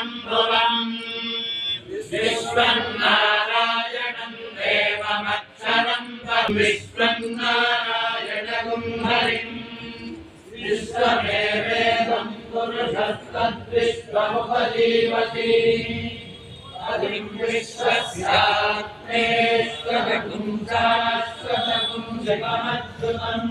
शम्भुवम् विश्वन्नारायणम् देवमक्षरम् विश्वन्नारायणगुं हरिम् विश्वमेवेदम् पुरुषस्तद्विश्वमुपजीवति अधिं विश्वस्यात्मेश्वरगुं शाश्वतगुं शिवमच्युतम्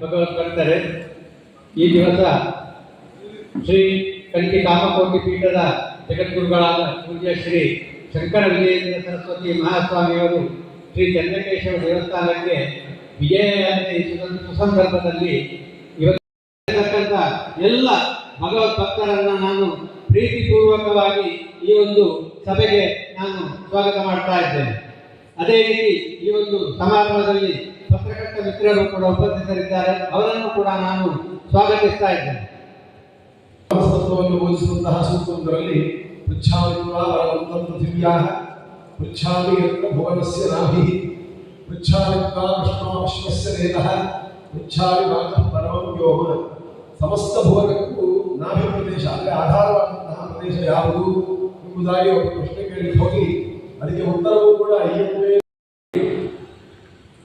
ಭಗವತ್ಕರ್ತರೆ ಈ ದಿವಸ ಶ್ರೀ ಕಣಿಕೆ ಕಾಮಕೋಟಿ ಪೀಠದ ಜಗದ್ಗುರುಗಳಾದ ಪೂಜ್ಯ ಶ್ರೀ ಶಂಕರ ವಿಜಯೇಂದ್ರ ಸರಸ್ವತಿ ಮಹಾಸ್ವಾಮಿಯವರು ಶ್ರೀ ಚಂದ್ರಕೇಶವ ದೇವಸ್ಥಾನಕ್ಕೆ ಸುಸಂ- ಸುಸಂದರ್ಭದಲ್ಲಿ ಇವತ್ತು ಎಲ್ಲ ಭಗವತ್ ಭಕ್ತರನ್ನ ನಾನು ಪ್ರೀತಿಪೂರ್ವಕವಾಗಿ ಈ ಒಂದು ಸಭೆಗೆ ನಾನು ಸ್ವಾಗತ ಮಾಡ್ತಾ ಇದ್ದೇನೆ. ಅದೇ ರೀತಿ ಈ ಒಂದು ಸಮಾರಂಭದಲ್ಲಿ ಪತ್ರಕರ್ತ ಮಿತ್ರರು ಕೂಡ ಉಪಸ್ಥಿತರಿದ್ದಾರೆ. ಅವರನ್ನು ಕೂಡ ನಾನು ಸ್ವಾಗತಿಸ್ತಾ ಇದ್ದೇನೆ. ತತ್ವವನ್ನು ಬೋಧಿಸುವಂತಹ ಸೂತ್ರವೊಂದರಲ್ಲಿ ಪೃಚ್ಛಾಮಿತ್ವಾ ಪೃಥಿವ್ಯಾ ಪೃಚ್ಛಾಮಿ ಯತ್ರ ಭುವನಸ್ಯ ನಾಭಿ ಪೃಚ್ಛಾಮಿತ್ವಾ ವಿಷ್ಣು ವಿಶ್ವಸ್ಯ ವೇದಃ ಸಮಸ್ತ ಭುವನಕ್ಕೂ ನಾಭಿ ಪ್ರದೇಶ, ಅಂದರೆ ಆಧಾರವಾದಂತಹ ಪ್ರದೇಶ ಯಾವುದು ಎಂಬುದಾಗಿ ಒಂದು ಪ್ರಶ್ನೆ ಕೇಳಿ ಹೋಗಿ, ಅದಕ್ಕೆ ಉತ್ತರವೂ ಕೂಡ ಅಯ್ಯಪ್ಪೇ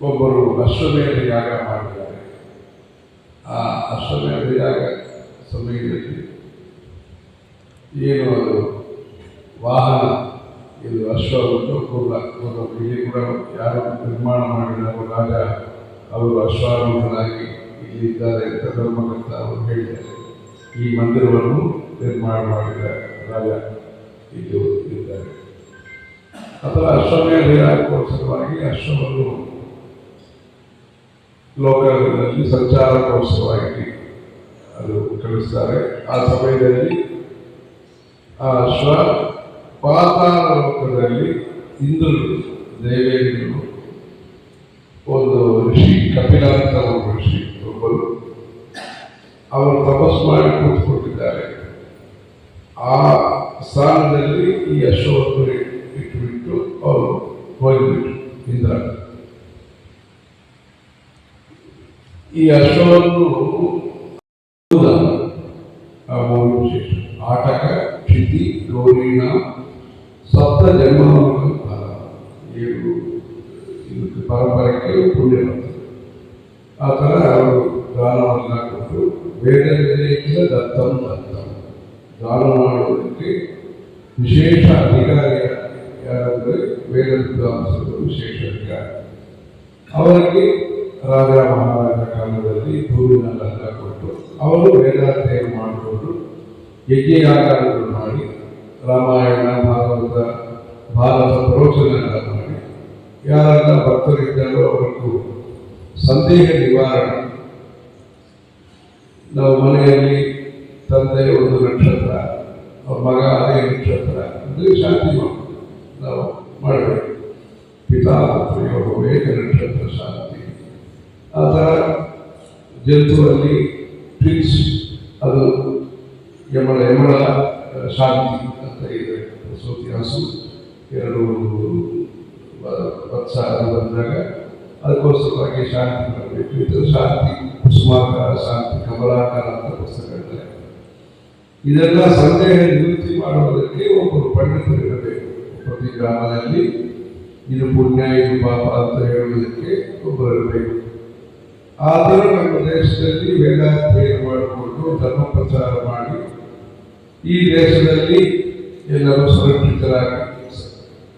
ಒಬ್ಬರು ಅಶ್ವಮೇಧ ಯಾಗ ಮಾಡಿದ್ದಾರೆ. ಆ ಅಶ್ವಮೇಧ ಯಾಗ ಸಮಯದಲ್ಲಿ ಏನು ಅದು ವಾಹನ ಇದು ಅಶ್ವ ಮತ್ತು ಕೂರ್ಲ ಇಲ್ಲಿ ಕೂಡ ಯಾರು ನಿರ್ಮಾಣ ಮಾಡಿದ ರಾಜ ಅವರು ಅಶ್ವಾರೂಢರಾಗಿ ಇಲ್ಲಿ ಇದ್ದಾರೆ ಅಂತ ಧರ್ಮಕರ್ತ ಅವರು ಹೇಳಿದ್ದಾರೆ. ಈ ಮಂದಿರವನ್ನು ನಿರ್ಮಾಣ ಮಾಡಿದ ರಾಜ ಇದು ಇದ್ದಾರೆ. ಅಥವಾ ಅಶ್ವಮೇಧ ಸಲುವಾಗಿ ಅಶ್ವವನ್ನು ಲೋಕದಲ್ಲಿ ಸಂಚಾರಕ್ಕೋಸ್ಕರವಾಗಿ ಅದು ಕಳಿಸ್ತಾರೆ ಆ ಸಮಯದಲ್ಲಿ, ಆ ಶ್ವ ಪಾತಾಳ ಲೋಕದಲ್ಲಿ ಇಂದ್ರರು ದೇವೇಂದ್ರರು ಒಂದು ಋಷಿ ಕಪಿಲ ಅಂತ ಒಬ್ಬ ಋಷಿ ಒಬ್ಬರು, ಅವರು ತಪಸ್ ಮಾಡಿ ಕೂತ್ಕೊಂಡಿದ್ದಾರೆ ಆ ಸ್ಥಾನದಲ್ಲಿ ಈ ಅಶ್ವವನ್ನು ಇಟ್ಟುಬಿಟ್ಟು ಅವರು ಹೋಗಿಬಿಟ್ರು, ಇಂದ್ರ. ಈ ಅಶ್ವವನ್ನು ಕ್ಷಿತಿ ಗೌರೀಣ ಸಪ್ತ ಜನ್ಮಗಳ ಫಲ ಏಳು ಇದಕ್ಕೆ ಪರಂಪರೆಗೆ ಪುಣ್ಯ ಬರ್ತದೆ ಆ ಥರ ಅವರು ದಾನವನ್ನ ಕೊಟ್ಟು ವೇದದಲ್ಲಿ ದತ್ತಂ ದತ್ತಂ ದಾನ ಮಾಡುವುದಕ್ಕೆ ವಿಶೇಷ ಅಧಿಕಾರಿ ಯಾರಂದರೆ ವೇದ ವಿದ್ವಾಂಸರು ವಿಶೇಷ ಅಧಿಕಾರಿ ಅವರಿಗೆ ರಾಜ ಮಹಾರಾಜ ಕಾಲದಲ್ಲಿ ಭೂಮಿನೆಲ್ಲ ಕೊಟ್ಟು ಅವರು ವೇದಾಧ್ಯಯನ ಮಾಡಿಕೊಂಡು ಯಜ್ಞಯಾಗಾರಗಳು ಮಾಡಿ ರಾಮಾಯಣ, ಭಾಗವತ, ಭಾರತ ಪ್ರವಚನ ಎಲ್ಲ ಮಾಡಿ ಯಾರೆಲ್ಲ ಭಕ್ತರಿದ್ದಾರೋ ಅವರಿಗೂ ಸಂದೇಹ ನಿವಾರಣೆ. ನಾವು ಮನೆಯಲ್ಲಿ ತಂದೆ ಒಂದು ನಕ್ಷತ್ರ, ಅವ್ರ ಮಗ ಅದೇ ನಕ್ಷತ್ರ ಅಂದರೆ ಶಾಂತಿ ನಾವು ಮಾಡಬೇಕು. ಪಿತಾ ಪುತ್ರಿಯವರು ಏಕ ನಕ್ಷತ್ರ ಶಾಂತಿ. ಆ ಥರ ಜಂತುವಲ್ಲಿ ಅದು ಯಮಳ ಯಮಳ ಶಾಂತಿ. ಸೋತಿ ಹಸು, ಎರಡು ವತ್ಸಾರ ವತ್ಸ ಬಂದಾಗ ಅದಕ್ಕೋಸ್ಕರವಾಗಿ ಶಾಂತಿ ಬರಬೇಕು ಇದು ಶಾಂತಿ, ಕುಸುಮಾಕಾರ, ಶಾಂತಿ, ಕಮಲಾಕಾರ ಅಂತ ಪುಸ್ತಕಗಳಿದೆ ಇದೆಲ್ಲ ಸಂದೇಹ ನಿವೃತ್ತಿ ಮಾಡುವುದಕ್ಕೆ ಒಬ್ಬರು ಪಂಡಿತರು ಇರಬೇಕು. ಪ್ರತಿ ಗ್ರಾಮದಲ್ಲಿ ಇದು ಪುಣ್ಯ, ಇದು ಪಾಪ ಅಂತ ಹೇಳುವುದಕ್ಕೆ ಒಬ್ಬರು ಇರಬೇಕು. ಆದರೂ ನಮ್ಮ ದೇಶದಲ್ಲಿ ವೇದಾಧ್ಯಯನ ಮಾಡಿಕೊಂಡು ಧರ್ಮ ಪ್ರಚಾರ ಮಾಡಿ ಈ ದೇಶದಲ್ಲಿ ಎಲ್ಲರೂ ಸುರಕ್ಷಿತರಾಗಿ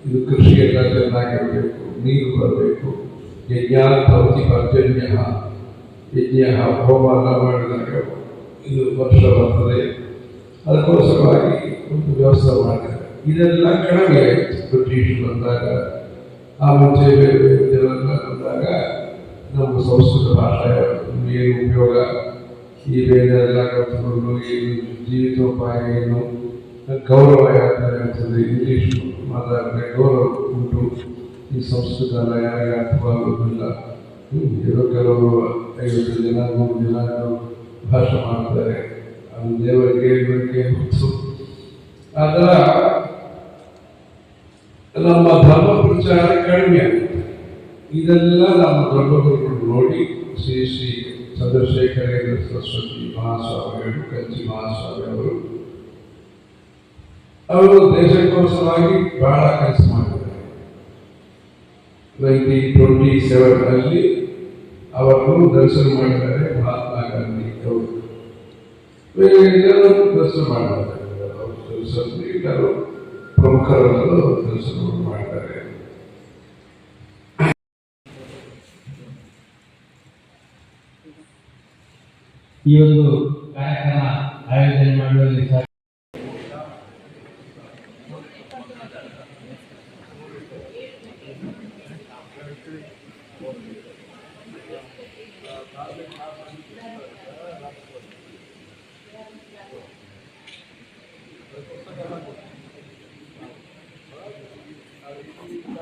ಇದು ಕೃಷಿ ಎಲ್ಲ ಚೆನ್ನಾಗಿರಬೇಕು, ನೀರು ಬರಬೇಕು ಯಜ್ಞ ಭವತಿ ಪರ್ಜನ್ಯ ಯಜ್ಞ ಹೋಮ ಎಲ್ಲ ಮಾಡಿದಾಗ ಇದು ವರ್ಷ ಬರ್ತದೆ. ಅದಕ್ಕೋಸ್ಕರವಾಗಿ ಒಂದು ವ್ಯವಸ್ಥೆ ಮಾಡಿದ್ದಾರೆ. ಇದೆಲ್ಲ ಕಡಿಮೆ ಆಯಿತು ಬ್ರಿಟಿಷ್ ಬಂದಾಗ. ಆ ಮುಂಚೆ ಬೇರೆ ಬೇರೆ ಜನರೆಲ್ಲ ಬಂದಾಗ ನಮ್ಮ ಸಂಸ್ಕೃತ ಭಾಷೆ, ಏನು ಉಪಯೋಗ? ಈ ವೇದ ಎಲ್ಲ ಕಲ್ತ್ಕೊಂಡು ಈ ಜೀವಿತೋಪಾಯ ಏನು? ಗೌರವ ಯಾವ್ತಾರೆ ಇರ್ತದೆ ಇಂಗ್ಲೀಷ್ ಮಾತಾಡಿದ್ರೆ ಗೌರವ ಉಂಟು. ಈ ಸಂಸ್ಕೃತ ಯಾರಿಗೆ ಅರ್ಥವಾಗುವುದಿಲ್ಲ ಏನೋ ಕೆಲವರು ಐವತ್ತು ಜನ, ನೂರು ಜನ ಭಾಷೆ ಮಾಡ್ತಾರೆ. ಅದು ದೇವರಿಗೆ ಇವರಿಗೆ ಗೊತ್ತು ಅದರ ನಮ್ಮ ಧರ್ಮ ಪ್ರಚಾರ ಕಡಿಮೆ ಆಗುತ್ತೆ. ಇದೆಲ್ಲ ನಮ್ಮ ಧರ್ಮಗುರುಗಳು ನೋಡಿ, ಶ್ರೀ ಶ್ರೀ ಚಂದ್ರಶೇಖರೇಂದ್ರ ಸರಸ್ವತಿ ಮಹಾಸ್ವಾಮಿಗಳು ಕಂಚಿ ಮಹಾಸ್ವಾಮಿ ಅವರು ಅವರು ದೇಶಕ್ಕೋಸ್ಕರವಾಗಿ ಬಹಳ ಕೆಲಸ ಮಾಡಿದ್ದಾರೆ. ನೈನ್ಟೀನ್ ಟ್ವೆಂಟಿ ಅಲ್ಲಿ ಅವರನ್ನು ದರ್ಶನ ಮಾಡಿದ್ದಾರೆ, ಮಹಾತ್ಮ ಗಾಂಧಿ ಅವರು. ದರ್ಶನ ಮಾಡಿದ್ದಾರೆ. ಅವರು ದರ್ಶನ ಎಲ್ಲರೂ ಪ್ರಮುಖರೆಲ್ಲರೂ ದರ್ಶನವನ್ನು ಮಾಡಿದ್ದಾರೆ. ಈ ಒಂದು ಕಾರ್ಯಕ್ರಮ ಆಯೋಜನೆ ಮಾಡುವಲ್ಲಿ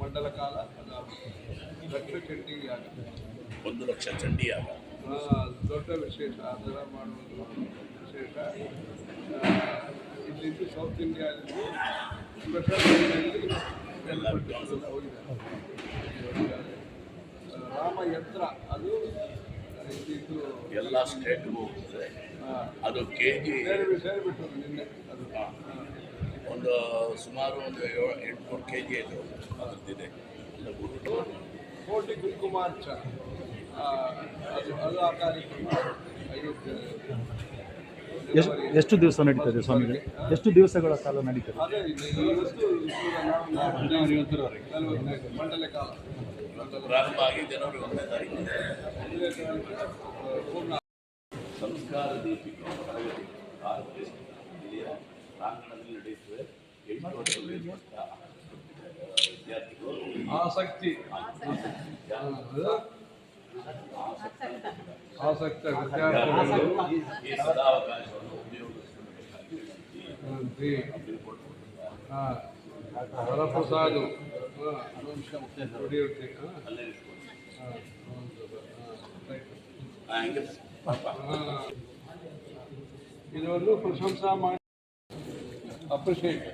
ಮಂಡಲ ಕಾಲ ಲಕ್ಷ ಚಂಡಿಗೆ ಆಗುತ್ತೆ ಒಂದು ಲಕ್ಷ ಚಂಡಿಯಾಗ ಆ, ದೊಡ್ಡ ವಿಶೇಷ ಅದರ ಮಾಡುವುದು ವಿಶೇಷ ಆ, ಇಲ್ಲಿದ್ದು ಸೌತ್ ಇಂಡಿಯಾದಲ್ಲಿ ಸ್ಪೆಷಲ್ ಎಲ್ಲ ರಾಮ ಯಂತ್ರ ಅದು ಇಲ್ಲಿದ್ದು ಎಲ್ಲ ಸ್ಟೇಟ್ಗೂ ಹೋಗ್ತದೆ ಆ, ಅದು ಕೆ ಜಿ ಒಂದು ಸುಮಾರು ಒಂದು ಏಳು ಎಂಟುನೂರು ಕೆ ಜಿ ಇದು ಅದ್ರದ್ದಿದೆ ಕೋಟಿ ಗುರುಕುಮಾರ್ಚ ಆ, ಅದು ಅದು ಆ ಕಾರ್ಯಕ್ರಮ ಎಷ್ಟು ಎಷ್ಟು ದಿವಸ ನಡೀತದೆ ಸ್ವಾಮೀಜಿ ಎಷ್ಟು ದಿವಸಗಳ ಕಾಲ ನಡೀತದೆ ಮಂಡಲ ಕಾಲ ಪ್ರಾರಂಭ ಆಗಿ ಜನವರಿ ಒಂದನೇ ತಾರೀಕು. ಸಂಸ್ಕಾರ ದೀಪಿಕ ತರಗತಿ ಇಲ್ಲಿಯ ಪ್ರಾಂಗಣದಲ್ಲಿ ನಡೆಯುತ್ತವೆ ಎಂಟು ವರ್ಷದಲ್ಲಿ ಇರುವಂಥ ವಿದ್ಯಾರ್ಥಿಗಳು ಆಸಕ್ತಿ ಆಸಕ್ತ ವಿದ್ಯಾರ್ಥಿಗಳು ಈ ಸದಾವಕಾಶವನ್ನು ಉಪಯೋಗಿಸಬೇಕಾಗಿ ವರಪ್ರಸಾದ್. ಇದನ್ನು ಪ್ರಶಂಸಾ ಮಾಡಿ. ಅಪ್ರಿಷಿಯೇಟ್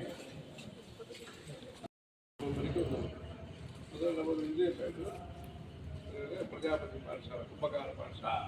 ಪ್ರಜಾಪತಿ ಪಾಠಶಾಲ ಉಪಕಾರ ಪಾಠಶಾಲ.